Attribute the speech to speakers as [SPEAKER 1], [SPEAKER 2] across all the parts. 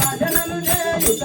[SPEAKER 1] భజనలు చేయుట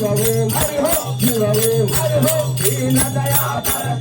[SPEAKER 1] Hari Ho, Hari Ho, Hari Ho, Hari Ho, Hari Ho, I'm In the Hari Ho,